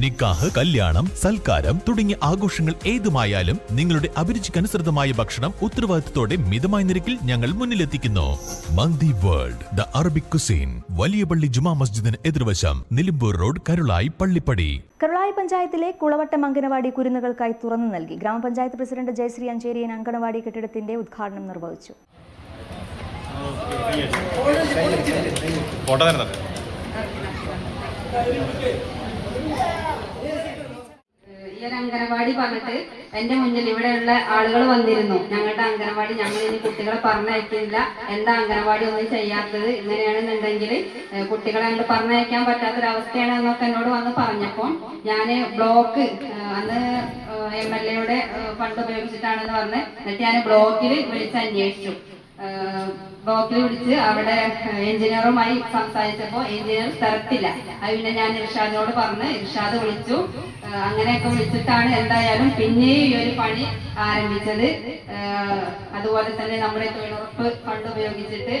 നിക്കാഹ് കല്യാണം സൽക്കാരം തുടങ്ങിയ ആഘോഷങ്ങൾ ഏതുമായാലും നിങ്ങളുടെ അഭിരുചിക്കനുസൃതമായ ഭക്ഷണം ഉത്തരവാദിത്തത്തോടെ മിതമായ നിരക്കിൽ ഞങ്ങൾ മുന്നിലെത്തിക്കുന്നു. Mandi world the Arabic cuisine വലിയ പള്ളി ജുമാ മസ്ജിദിന് എതിർവശം നിലമ്പൂർ റോഡ് കരുളായി പള്ളിപ്പടി. കരുളായി പഞ്ചായത്തിലെ കുളവട്ടം അംഗനവാടി കുരുന്നുകൾക്കായി തുറന്നു നൽകി. ഗ്രാമപഞ്ചായത്ത് പ്രസിഡന്റ് ജയശ്രീ അഞ്ചേരിയൻ അംഗനവാടി കെട്ടിടത്തിന്റെ ഉദ്ഘാടനം നിർവഹിച്ചു. ഫോട്ടോ തന്നെ അംഗനവാടി പറഞ്ഞിട്ട് എന്റെ മുന്നിൽ ഇവിടെയുള്ള ആളുകൾ വന്നിരുന്നു. ഞങ്ങളുടെ അംഗനവാടി ഞങ്ങൾ ഇനി കുട്ടികളെ പറഞ്ഞയക്കില്ല. എന്താ അംഗനവാടി ഒന്നും ചെയ്യാത്തത് ഇങ്ങനെയാണെന്നുണ്ടെങ്കിൽ കുട്ടികളെ അങ്ങോട്ട് പറഞ്ഞയക്കാൻ പറ്റാത്തൊരവസ്ഥയാണ് എന്നൊക്കെ എന്നോട് വന്ന് പറഞ്ഞപ്പോൾ ഞാൻ ബ്ലോക്ക് അന്ന് എം എൽ എയുടെ ഫണ്ട് ഉപയോഗിച്ചിട്ടാണെന്ന് പറഞ്ഞ് എന്നിട്ട് ഞാൻ ബ്ലോക്കിൽ വിളിച്ച് അന്വേഷിച്ചു. ബ്ലോക്കിൽ വിളിച്ച് അവിടെ എഞ്ചിനീയറുമായി സംസാരിച്ചപ്പോൾ എഞ്ചിനീയർ സ്ഥലത്തില്ല അത് പിന്നെ ഞാൻ ഇർഷാദിനോട് പറഞ്ഞ്. ഇർഷാദ് വിളിച്ചു. അങ്ങനെയൊക്കെ വിളിച്ചിട്ടാണ് എന്തായാലും പിന്നെയും ഈ ഒരു പണി ആരംഭിച്ചത്. അതുപോലെ തന്നെ നമ്മുടെ തൊഴിലുറപ്പ് ഫണ്ട് ഉപയോഗിച്ചിട്ട്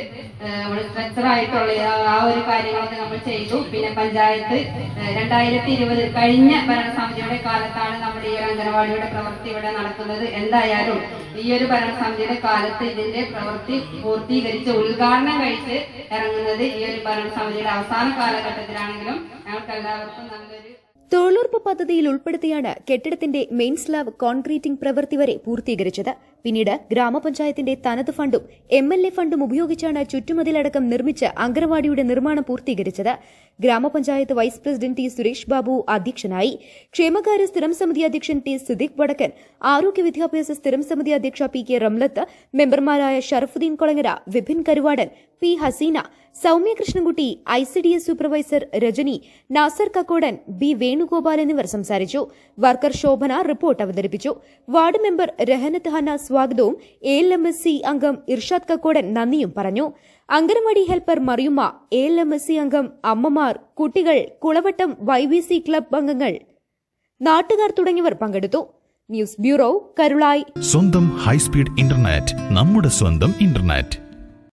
സ്ട്രക്ചർ ആയിട്ടുള്ള ആ- ഒരു കാര്യങ്ങളൊക്കെ നമ്മൾ ചെയ്തു. പിന്നെ പഞ്ചായത്ത് രണ്ടായിരത്തി ഇരുപത് കഴിഞ്ഞ ഭരണസമിതിയുടെ കാലത്താണ് നമ്മുടെ ഈ ഒരു അംഗനവാടിയുടെ പ്രവൃത്തി ഇവിടെ നടക്കുന്നത്. എന്തായാലും ഈ ഒരു ഭരണസമിതിയുടെ കാലത്ത് ഇതിന്റെ പ്രവൃത്തി പൂർത്തീകരിച്ച് ഉദ്ഘാടനം കഴിച്ച് ഇറങ്ങുന്നത് ഈ ഒരു ഭരണസമിതിയുടെ അവസാന കാലഘട്ടത്തിലാണെങ്കിലും ഞങ്ങൾക്ക് എല്ലാവർക്കും നല്ലൊരു തൊഴിലുറപ്പ് പദ്ധതിയിൽ ഉൾപ്പെടുത്തിയാണ് കെട്ടിടത്തിന്റെ മെയിൻ സ്ലാബ് കോൺക്രീറ്റിംഗ് പ്രവൃത്തി വരെ പൂർത്തീകരിച്ചത്. പിന്നീട് ഗ്രാമപഞ്ചായത്തിന്റെ തനത് ഫണ്ടും എം എൽ എ ഫണ്ടും ഉപയോഗിച്ചാണ് ചുറ്റുമതിലടക്കം നിർമ്മിച്ച് അങ്കണവാടിയുടെ നിർമ്മാണം പൂർത്തീകരിച്ചത്. ഗ്രാമപഞ്ചായത്ത് vice president T Suresh Babu അധ്യക്ഷനായി. ക്ഷേമകാര്യ സ്ഥിരം സമിതി അധ്യക്ഷൻ ടി സിദ്ദിഖ് വടക്കൻ ആരോഗ്യ വിദ്യാഭ്യാസ സ്ഥിരം സമിതി അധ്യക്ഷ പി കെ റംലത്ത് മെമ്പർമാരായ Sharafudheen Kolangara Vipin Karuvadan P Haseena Soumya Krishnankutty I C D S supervisor Rajani Nasar Kakkodan B Venugopal എന്നിവർ സംസാരിച്ചു. വർക്കർ ശോഭന റിപ്പോർട്ട് അവതരിപ്പിച്ചു. വാർഡ് മെമ്പർ രഹനത്ത് ഹന സ്വാഗതവും എൽ എം എസ് സി അംഗം ഇർഷാദ് കക്കോടൻ നന്ദിയും പറഞ്ഞു. Anganwadi helper Mariyumma L M S C അംഗം അമ്മമാർ കുട്ടികൾ Kulavattam Y V C club അംഗങ്ങൾ നാട്ടുകാർ തുടങ്ങിയവർ പങ്കെടുത്തു. News bureau Karulai. സ്വന്തം ഹൈസ്പീഡ് ഇന്റർനെറ്റ് നമ്മുടെ സ്വന്തം ഇന്റർനെറ്റ്.